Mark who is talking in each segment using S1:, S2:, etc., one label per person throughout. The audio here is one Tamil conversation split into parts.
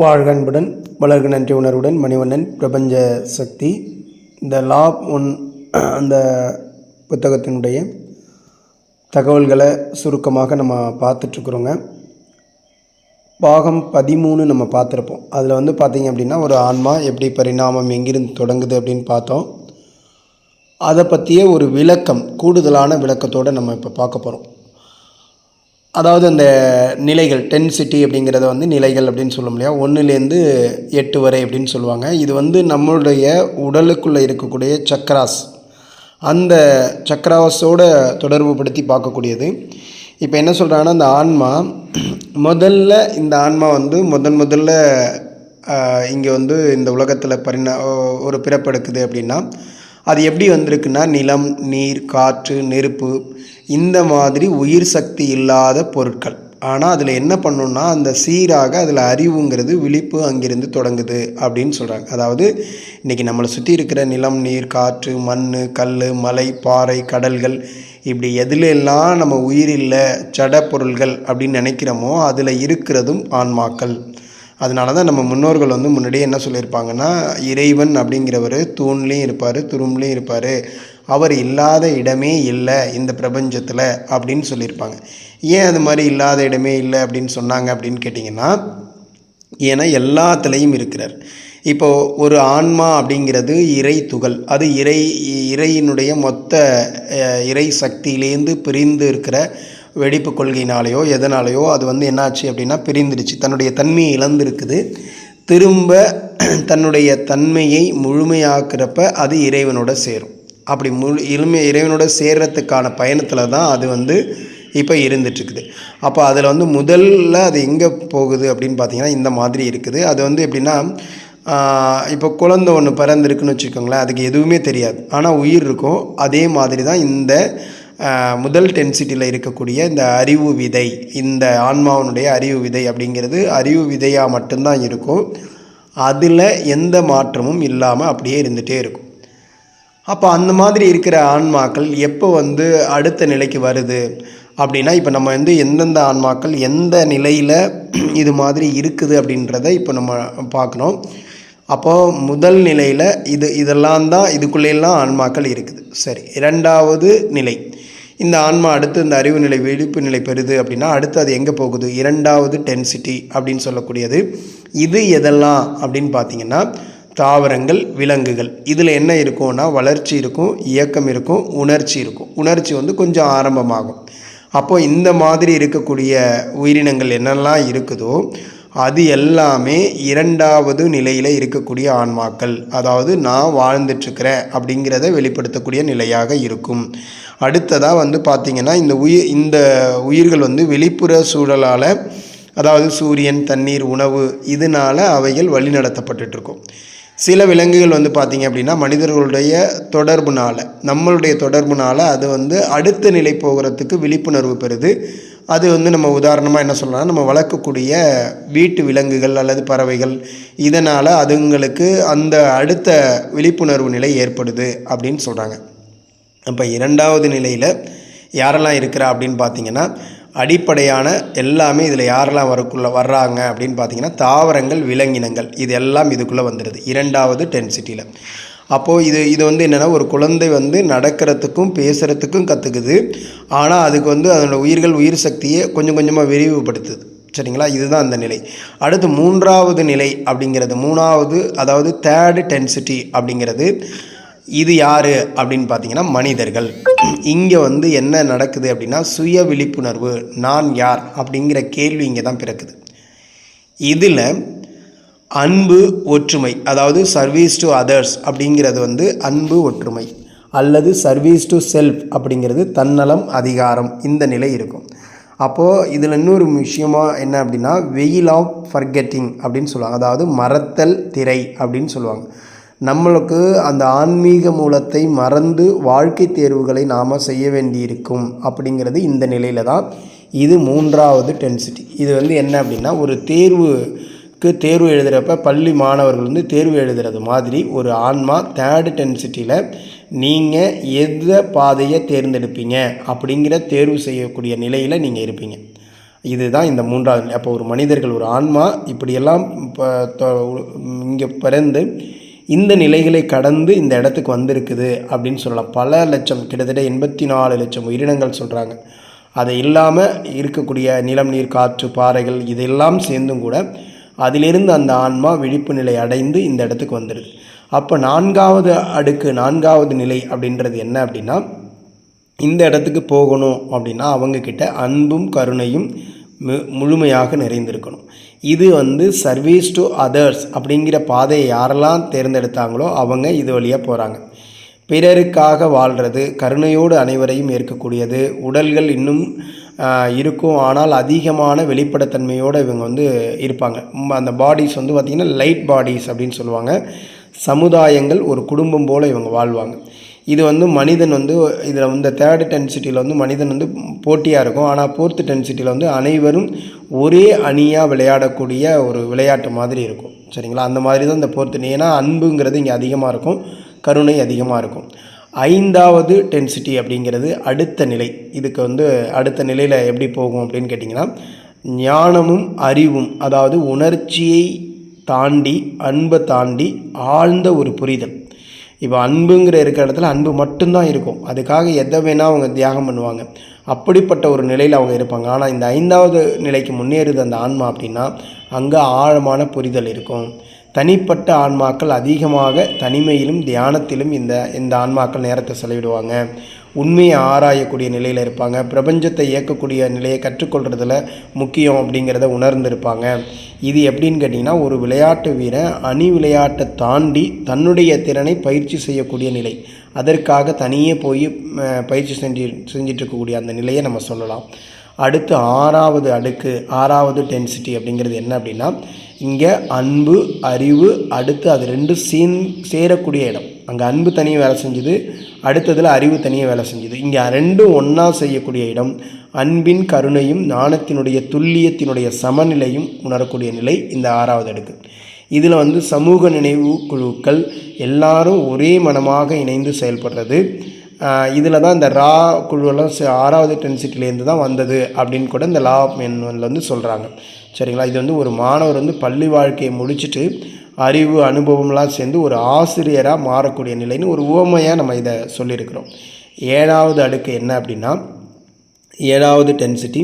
S1: வாழ்க அன்புடன் வளர்க நன்றி உணர்வுடன் மணிவண்ணன் பிரபஞ்ச சக்தி. இந்த லா ஒன் அந்த புத்தகத்தினுடைய தகவல்களை சுருக்கமாக நம்ம பார்த்துட்ருக்குறோங்க. பாகம் பதிமூணு நம்ம பார்த்துருப்போம். அதில் வந்து பார்த்திங்க அப்படின்னா ஒரு ஆன்மா எப்படி பரிணாமம் எங்கிருந்து தொடங்குது அப்படின்னு பார்த்தோம். அதை பற்றிய ஒரு விளக்கம் கூடுதலான விளக்கத்தோடு நம்ம இப்போ பார்க்க போகிறோம். அதாவது அந்த நிலைகள் டென்சிட்டி அப்படிங்கிறத வந்து நிலைகள் அப்படின்னு சொல்ல முடியாது ஒன்றுலேருந்து எட்டு வரை அப்படின்னு சொல்லுவாங்க. இது வந்து நம்மளுடைய உடலுக்குள்ளே இருக்கக்கூடிய சக்கராஸ் அந்த சக்கராஸோட தொடர்பு படுத்தி பார்க்கக்கூடியது. இப்போ என்ன சொல்கிறாங்கன்னா அந்த ஆன்மா முதல்ல இந்த ஆன்மா வந்து முதன் முதல்ல இங்கே வந்து இந்த உலகத்தில் பரிணா ஒரு பிறப்பெடுக்குது அப்படின்னா அது எப்படி வந்திருக்குன்னா நிலம் நீர் காற்று நெருப்பு இந்த மாதிரி உயிர் சக்தி இல்லாத பொருட்கள். ஆனால் அதில் என்ன பண்ணணும்னா அந்த சீராக அதில் அறிவுங்கிறது விழிப்பு அங்கிருந்து தொடங்குது அப்படின்னு சொல்கிறாங்க அதாவது இன்றைக்கி நம்மளை சுற்றி இருக்கிற நிலம் நீர் காற்று மண் கல் மலை பாறை கடல்கள் இப்படி எதுலெல்லாம் நம்ம உயிர் இல்லை ஜட பொருள்கள் அப்படின்னு நினைக்கிறோமோ அதில் இருக்கிறதும் ஆன்மாக்கள். அதனால தான் நம்ம முன்னோர்கள் வந்து முன்னாடியே என்ன சொல்லியிருப்பாங்கன்னா இறைவன் அப்படிங்கிறவர் தூண்லேயும் இருப்பார் துரும்புலேயும் இருப்பார். அவர் இல்லாத இடமே இல்லை இந்த பிரபஞ்சத்தில் அப்படின்னு சொல்லியிருப்பாங்க. ஏன் அது மாதிரி இல்லாத இடமே இல்லை அப்படின்னு சொன்னாங்க அப்படின்னு கேட்டிங்கன்னா ஏன்னா எல்லாத்துலேயும் இருக்கிறார். இப்போது ஒரு ஆன்மா அப்படிங்கிறது இறை துகள். அது இறை இறையினுடைய மொத்த இறை சக்தியிலேருந்து பிரிந்து இருக்கிற வெடிப்பு கொள்கையினாலேயோ எதனாலேயோ அது வந்து என்னாச்சு அப்படின்னா பிரிந்துடுச்சு. தன்னுடைய தன்மையை இழந்திருக்குது. திரும்ப தன்னுடைய தன்மையை முழுமையாக்குறப்ப அது இறைவனோட சேரும். அப்படி முழு இழுமை இறைவனோட சேர்றதுக்கான பயணத்தில் தான் அது வந்து இப்போ இருந்துட்டுருக்குது. அப்போ அதில் வந்து முதல்ல அது எங்கே போகுது அப்படின்னு பார்த்தீங்கன்னா இந்த மாதிரி இருக்குது. அது வந்து எப்படின்னா இப்போ குழந்தை ஒன்று பிறந்திருக்குன்னு வச்சுக்கோங்களேன் அதுக்கு எதுவுமே தெரியாது. ஆனால் உயிர் இருக்கும். அதே மாதிரி தான் இந்த முதல் டென்சிட்டியில் இருக்கக்கூடிய இந்த அறிவு விதை இந்த ஆன்மாவனுடைய அறிவு விதை அப்படிங்கிறது அறிவு விதையாக மட்டும்தான் இருக்கும். அதில் எந்த மாற்றமும் இல்லாமல் அப்படியே இருந்துகிட்டே இருக்கும். அப்போ அந்த மாதிரி இருக்கிற ஆன்மாக்கள் எப்போ வந்து அடுத்த நிலைக்கு வருது? அப்படின்னா இப்போ நம்ம வந்து எந்தெந்த ஆன்மாக்கள் எந்த நிலையில் இது மாதிரி இருக்குது அப்படின்றத இப்போ நம்ம பார்க்கணும். அப்போது முதல் நிலையில் இது இதெல்லாம் தான் இதுக்குள்ளேயெல்லாம் ஆன்மாக்கள் இருக்குது. சரி இரண்டாவது நிலை. இந்த ஆன்மா அடுத்து இந்த அறிவு நிலை விழிப்பு நிலை பெறுது அப்படின்னா அடுத்து அது எங்கே போகுது? இரண்டாவது டென்சிட்டி அப்படின்னு சொல்லக்கூடியது. இது எதெல்லாம் அப்படின்னு பார்த்தீங்கன்னா தாவரங்கள் விலங்குகள். இதில் என்ன இருக்கும்னா வளர்ச்சி இருக்கும் இயக்கம் இருக்கும் உணர்ச்சி இருக்கும். உணர்ச்சி வந்து கொஞ்சம் ஆரம்பமாகும். அப்போது இந்த மாதிரி இருக்கக்கூடிய உயிரினங்கள் என்னெல்லாம் இருக்குதோ அது எல்லாமே இரண்டாவது நிலையில் இருக்கக்கூடிய ஆன்மாக்கள். அதாவது நான் வாழ்ந்துட்டுருக்கிறேன் அப்படிங்கிறத வெளிப்படுத்தக்கூடிய நிலையாக இருக்கும். அடுத்ததாக வந்து பார்த்திங்கன்னா இந்த உயிர் இந்த உயிர்கள் வந்து வெளிப்புற சூழலால் அதாவது சூரியன் தண்ணீர் உணவு இதனால் அவைகள் வழி நடத்தப்பட்டுருக்கும் சில விலங்குகள் வந்து பார்த்திங்க அப்படின்னா மனிதர்களுடைய தொடர்புனால் நம்மளுடைய தொடர்புனால் அது வந்து அடுத்த நிலை போகிறதுக்கு விழிப்புணர்வு பெறுது. அது வந்து நம்ம உதாரணமாக என்ன சொல்லலாம் நம்ம வளர்க்கக்கூடிய வீட்டு விலங்குகள் அல்லது பறவைகள் இதனால் அதுங்களுக்கு அந்த அடுத்த விழிப்புணர்வு நிலை ஏற்படுது அப்படின்னு சொல்கிறாங்க அப்போ இரண்டாவது நிலையில் யாரெல்லாம் இருக்கிறா அப்படின்னு பார்த்திங்கன்னா அடிப்படையான எல்லாமே இதில் யாரெல்லாம் வரக்குள்ளே வர்றாங்க அப்படின்னு பார்த்தீங்கன்னா தாவரங்கள் விலங்கினங்கள். இது எல்லாம் இதுக்குள்ளே வந்துடுது இரண்டாவது டென்சிட்டியில். அப்போது இது இது வந்து என்னென்னா ஒரு குழந்தை வந்து நடக்கிறதுக்கும் பேசுகிறதுக்கும் கற்றுக்குது ஆனால் அதுக்கு வந்து அதனோட உயிர்கள் உயிர் சக்தியை கொஞ்சம் கொஞ்சமாக விரிவுபடுத்துது. சரிங்களா? இதுதான் அந்த நிலை. அடுத்து மூன்றாவது நிலை அப்படிங்கிறது மூணாவது அதாவது தேர்டு டென்சிட்டி அப்படிங்கிறது இது யார் அப்படின்னு பார்த்தீங்கன்னா மனிதர்கள். இங்கே வந்து என்ன நடக்குது அப்படின்னா சுய விழிப்புணர்வு நான் யார் அப்படிங்கிற கேள்வி இங்கே தான் பிறக்குது. இதில் அன்பு ஒற்றுமை அதாவது சர்வீஸ் டு அதர்ஸ் அப்படிங்கிறது வந்து அன்பு ஒற்றுமை அல்லது சர்வீஸ் டு செல்ஃப் அப்படிங்கிறது தன்னலம் அதிகாரம் இந்த நிலை இருக்கும். அப்போது இதில் இன்னொரு விஷயமாக என்ன அப்படின்னா வெயில் ஆஃப் ஃபர்கெட்டிங் அப்படின்னு சொல்லுவாங்க. அதாவது மறத்தல் திரை அப்படின்னு சொல்லுவாங்க. நம்மளுக்கு அந்த ஆன்மீக மூலத்தை மறந்து வாழ்க்கை தேர்வுகளை நாம் செய்ய வேண்டியிருக்கும் அப்படிங்கிறது இந்த நிலையில் தான் இது மூன்றாவது டென்சிட்டி. இது வந்து என்ன அப்படின்னா ஒரு தேர்வுக்கு தேர்வு எழுதுகிறப்ப பள்ளி மாணவர்கள் வந்து தேர்வு எழுதுறது மாதிரி ஒரு ஆன்மா தேர்டு டென்சிட்டியில் நீங்கள் எந்த பாதையை தேர்ந்தெடுப்பீங்க அப்படிங்கிற தேர்வு செய்யக்கூடிய நிலையில் நீங்கள் இருப்பீங்க. இதுதான் இந்த மூன்றாவது அப்போ ஒரு மனிதர்கள் ஒரு ஆன்மா இப்படியெல்லாம் இப்போ இங்கே பிறந்து இந்த நிலைகளை கடந்து இந்த இடத்துக்கு வந்திருக்குது அப்படின்னு சொல்லலாம். பல லட்சம் கிட்டத்தட்ட எண்பத்தி நாலு லட்சம் உயிரினங்கள் சொல்கிறாங்க அதை இல்லாமல் இருக்கக்கூடிய நிலம் நீர் காற்று பாறைகள் இதெல்லாம் சேர்ந்தும் கூட அதிலிருந்து அந்த ஆன்மா விழிப்பு நிலை அடைந்து இந்த இடத்துக்கு வந்துடுது அப்போ நான்காவது அடுக்கு நான்காவது நிலை அப்படின்றது என்ன அப்படின்னா இந்த இடத்துக்கு போகணும் அப்படின்னா அவங்கக்கிட்ட அன்பும் கருணையும் மு முழுமையாக நிறைந்திருக்கணும். இது வந்து சர்வீஸ் டு அதர்ஸ் அப்படிங்கிற பாதையை யாரெல்லாம் தேர்ந்தெடுத்தாங்களோ அவங்க இது வழியாக போகிறாங்க பிறருக்காக வாழ்கிறது கருணையோடு அனைவரையும் ஏற்கக்கூடியது உடல்கள் இன்னும் இருக்கும் ஆனால் அதிகமான வெளிப்படைத்தன்மையோடு இவங்க வந்து இருப்பாங்க. அந்த பாடிஸ் வந்து பார்த்திங்கன்னா லைட் பாடிஸ் அப்படின்னு சொல்லுவாங்க. சமுதாயங்கள் ஒரு குடும்பம் போல் இவங்க வாழ்வாங்க. இது வந்து மனிதன் வந்து இதில் இந்த தேர்டு டென்சிட்டியில் வந்து மனிதன் வந்து போட்டியாக இருக்கும். ஆனால் ஃபோர்த்து டென்சிட்டியில் வந்து அனைவரும் ஒரே அணியாக விளையாடக்கூடிய ஒரு விளையாட்டு மாதிரி இருக்கும். சரிங்களா? அந்த மாதிரி தான் இந்த ஃபோர்த்து ஏன்னா அன்புங்கிறது இங்கே அதிகமாக இருக்கும். கருணை அதிகமாக இருக்கும். ஐந்தாவது டென்சிட்டி அப்படிங்கிறது அடுத்த நிலை. இதுக்கு வந்து அடுத்த நிலையில் எப்படி போகும் அப்படின்னு கேட்டிங்கன்னா ஞானமும் அறிவும் அதாவது உணர்ச்சியை தாண்டி அன்பை தாண்டி ஆழ்ந்த ஒரு புரிதல். இப்போ அன்புங்கிற இருக்கிற இடத்துல அன்பு மட்டும்தான் இருக்கும். அதுக்காக எதை வேணால் அவங்க தியாகம் பண்ணுவாங்க. அப்படிப்பட்ட ஒரு நிலையில் அவங்க இருப்பாங்க. ஆனால் இந்த ஐந்தாவது நிலைக்கு முன்னேறுது அந்த ஆன்மா அப்படின்னா அங்கே ஆழமான புரிதல் இருக்கும். தனிப்பட்ட ஆன்மாக்கள் அதிகமாக தனிமையிலும் தியானத்திலும் இந்த இந்த ஆன்மாக்கள் நேரத்தை செலவிடுவாங்க. உண்மையை ஆராயக்கூடிய நிலையில் இருப்பாங்க. பிரபஞ்சத்தை இயக்கக்கூடிய நிலையை கற்றுக்கொள்கிறதுல முக்கியம் அப்படிங்கிறத உணர்ந்திருப்பாங்க. இது எப்படின்னு கேட்டிங்கன்னா ஒரு விளையாட்டு வீரன் அணி விளையாட்டை தாண்டி தன்னுடைய திறனை பயிற்சி செய்யக்கூடிய நிலை. அதற்காக தனியே போய் பயிற்சி செஞ்சு செஞ்சிட்ருக்கக்கூடிய அந்த நிலையை நம்ம சொல்லலாம். அடுத்து ஆறாவது அடுக்கு ஆறாவது டென்சிட்டி அப்படிங்கிறது என்ன அப்படின்னா இங்கே அன்பு அறிவு அடுத்து அது ரெண்டும் சீன் சேரக்கூடிய இடம். அங்கே அன்பு தனியாக வேலை செஞ்சுது அடுத்ததில் அறிவு தனியாக வேலை செஞ்சுது. இங்கே ரெண்டும் ஒன்றா செய்யக்கூடிய இடம் அன்பின் கருணையும் ஞானத்தினுடைய துல்லியத்தினுடைய சமநிலையும் உணரக்கூடிய நிலை இந்த ஆறாவது அடுக்கு. இதில் வந்து சமூக நினைவு குழுக்கள் எல்லாரும் ஒரே மனமாக இணைந்து செயல்படுறது. இதில் தான் இந்த ரா குழுவெல்லாம் ஆறாவது டென்சிட்டிலேருந்து தான் வந்தது அப்படின்னு கூட இந்த லா ஆஃப் மென்வனில் வந்து சொல்கிறாங்க சரிங்களா? இது வந்து ஒரு மாணவர் வந்து பள்ளி வாழ்க்கையை முடிச்சுட்டு அறிவு அனுபவம்லாம் சேர்ந்து ஒரு ஆசிரியராக மாறக்கூடிய நிலைன்னு ஒரு உவமையாக நம்ம இதை சொல்லியிருக்கிறோம். ஏழாவது அடுக்கு என்ன அப்படின்னா ஏழாவது டென்சிட்டி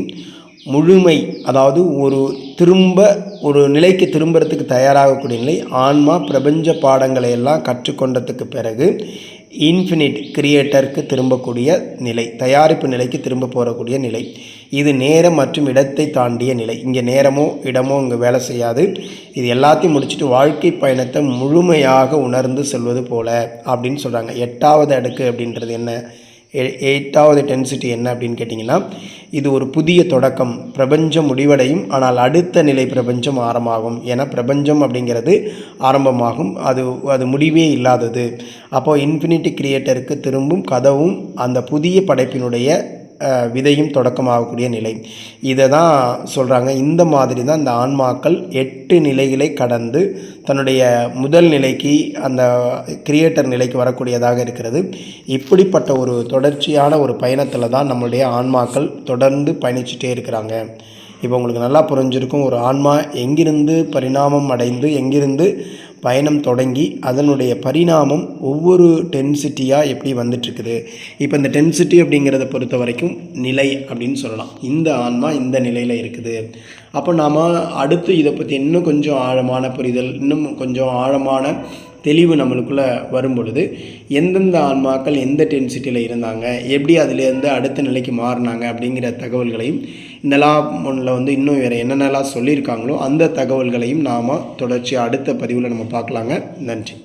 S1: முழுமை அதாவது ஒரு திரும்ப ஒரு நிலைக்கு திரும்புறதுக்கு தயாராகக்கூடிய நிலை ஆன்மா பிரபஞ்ச பாடங்களை எல்லாம் கற்றுக்கொண்டதுக்கு பிறகு இன்ஃபினிட் கிரியேட்டருக்கு திரும்பக்கூடிய நிலை தயாரிப்பு நிலைக்கு திரும்ப போகக்கூடிய நிலை. இது நேரம் மற்றும் இடத்தை தாண்டிய நிலை. இங்கே நேரமோ இடமோ இங்கே வேலை செய்யாது. இது எல்லாத்தையும் முடிச்சுட்டு வாழ்க்கை பயணத்தை முழுமையாக உணர்ந்து செல்வது போல அப்படின்னு சொல்கிறாங்க எட்டாவது அடுக்கு அப்படின்றது என்ன? எயிட்டாவது டென்சிட்டி என்ன அப்படின்னு கேட்டிங்கன்னா இது ஒரு புதிய தொடக்கம். பிரபஞ்சம் முடிவடையும் ஆனால் அடுத்த நிலை பிரபஞ்சம் ஆரம்பமாகும் ஏன்னா பிரபஞ்சம் அப்படிங்கிறது ஆரம்பமாகும். அது அது முடிவே இல்லாதது. அப்போது இன்ஃபினிட்டி கிரியேட்டருக்கு திரும்பும் கதவும் அந்த புதிய படைப்பினுடைய விதையும் தொடக்கமாகக்கூடிய நிலை. இதை தான் சொல்கிறாங்க இந்த மாதிரி தான் இந்த ஆன்மாக்கள் எட்டு நிலைகளை கடந்து தன்னுடைய முதல் நிலைக்கு அந்த கிரியேட்டர் நிலைக்கு வரக்கூடியதாக இருக்கிறது. இப்படிப்பட்ட ஒரு தொடர்ச்சியான ஒரு பயணத்தில் தான் நம்மளுடைய ஆன்மாக்கள் தொடர்ந்து பயணிச்சுட்டே இருக்கிறாங்க. இப்போ உங்களுக்கு நல்லா புரிஞ்சிருக்கும் ஒரு ஆன்மா எங்கிருந்து பரிணாமம் அடைந்து எங்கிருந்து பயணம் தொடங்கி அதனுடைய பரிணாமம் ஒவ்வொரு டென்சிட்டியாக எப்படி வந்துட்டுருக்குது? இப்போ இந்த டென்சிட்டி அப்படிங்கிறத பொறுத்த வரைக்கும் நிலை அப்படின்னு சொல்லலாம். இந்த ஆன்மா இந்த நிலையில் இருக்குது. அப்போ நாம் அடுத்து இதை பற்றி இன்னும் கொஞ்சம் ஆழமான புரிதல் இன்னும் கொஞ்சம் ஆழமான தெளிவு நம்மளுக்குள்ளே வரும் பொழுது எந்தெந்த ஆன்மாக்கள் எந்த டென்சிட்டியில் இருந்தாங்க எப்படி அதுலேருந்து அடுத்த நிலைக்கு மாறினாங்க அப்படிங்கிற தகவல்களையும் இந்த லா ஒன்றில் வந்து இன்னும் வேறு என்னென்னலாம் சொல்லியிருக்காங்களோ அந்த தகவல்களையும் நாம் தொடர்ச்சி அடுத்த பதிவில் நம்ம பார்க்கலாங்க. நன்றி.